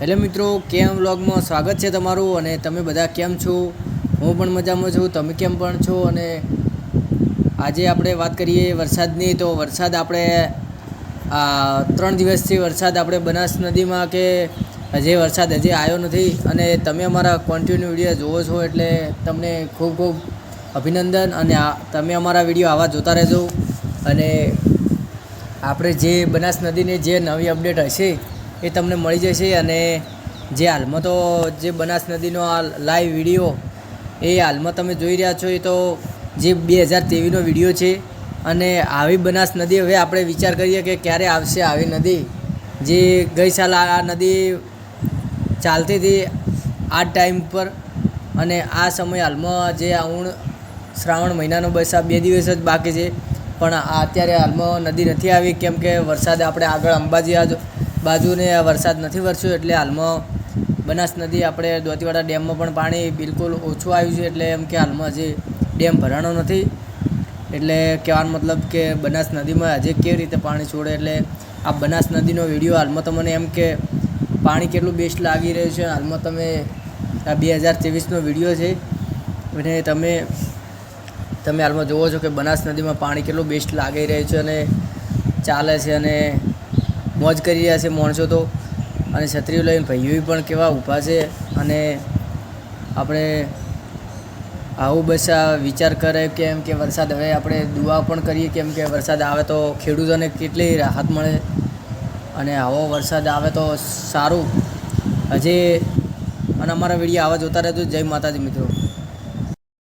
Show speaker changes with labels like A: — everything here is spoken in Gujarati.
A: હેલો મિત્રો, કેમ વ્લોગમાં સ્વાગત છે તમારું અને તમે બધા કેમ છો? હું પણ મજામાં છું, તમે કેમ પણ છો? અને આજે આપણે વાત કરીએ વરસાદની, તો વરસાદ આપણે, આ, ત્રણ દિવસથી વરસાદ આપણે બનાસ નદીમાં કે હજી વરસાદ હજી આવ્યો નથી. અને તમે અમારા કોન્ટિન્યુ વીડિયો જુઓ છો એટલે તમને ખૂબ ખૂબ અભિનંદન અને તમે અમારા વીડિયો આવા જોતા રહેજો. અને આપણે જે બનાસ નદીની જે નવી અપડેટ હશે એ તમને મળી જશે અને જે હાલમાં તો જે બનાસ નદીનો આ લાઈવ વીડિયો એ હાલમાં તમે જોઈ રહ્યા છો, એ તો જે બે હજાર ત્રેવીસનો વીડિયો છે. અને આવી બનાસ નદી હવે આપણે વિચાર કરીએ કે ક્યારે આવશે આવી નદી. જે ગઈ સાલ આ નદી ચાલતી હતી આ ટાઈમ પર. અને આ સમય હાલમાં જે આવણ શ્રાવણ મહિનાનો બસ આ બે દિવસ જ બાકી છે. પણ અત્યારે હાલમાં નદી નથી આવી, કેમ કે વરસાદ આપણે આગળ અંબાજી આ બાજુને વરસાદ નથી વરસ્યો એટલે હાલમાં બનાસ નદી આપણે દોતીવાડા ડેમમાં પણ પાણી બિલકુલ ઓછું આવ્યું છે એટલે એમ કે હાલમાં હજી ડેમ ભરાણો નથી. એટલે કહેવાનો મતલબ કે બનાસ નદીમાં હજી કેવી રીતે પાણી છોડે એટલે આ બનાસ નદીનો વીડિયો હાલમાં તમને એમ કે પાણી કેટલું બેસ્ટ લાગી રહ્યું છે હાલમાં તમે આ બે હજાર ત્રેવીસનો વીડિયો છે અને તમે તમે હાલમાં જુઓ છો કે બનાસ નદીમાં પાણી કેટલું બેસ્ટ લાગી રહ્યું છે અને ચાલે છે અને મોજ કરી રહ્યા છે માણસો તો. અને છત્રીઓ લઈને ભાઈઓ પણ કેવા ઊભા છે. અને આપણે આવું બસ આ વિચાર કરે કેમ કે વરસાદ હવે આપણે દુઆ પણ કરીએ કેમ કે વરસાદ આવે તો ખેડૂતોને કેટલી રાહત મળે. અને આવો વરસાદ આવે તો સારું. હજી અને અમારા વીડિયો આવા જોતા રહેજો. જય માતાજી મિત્રો.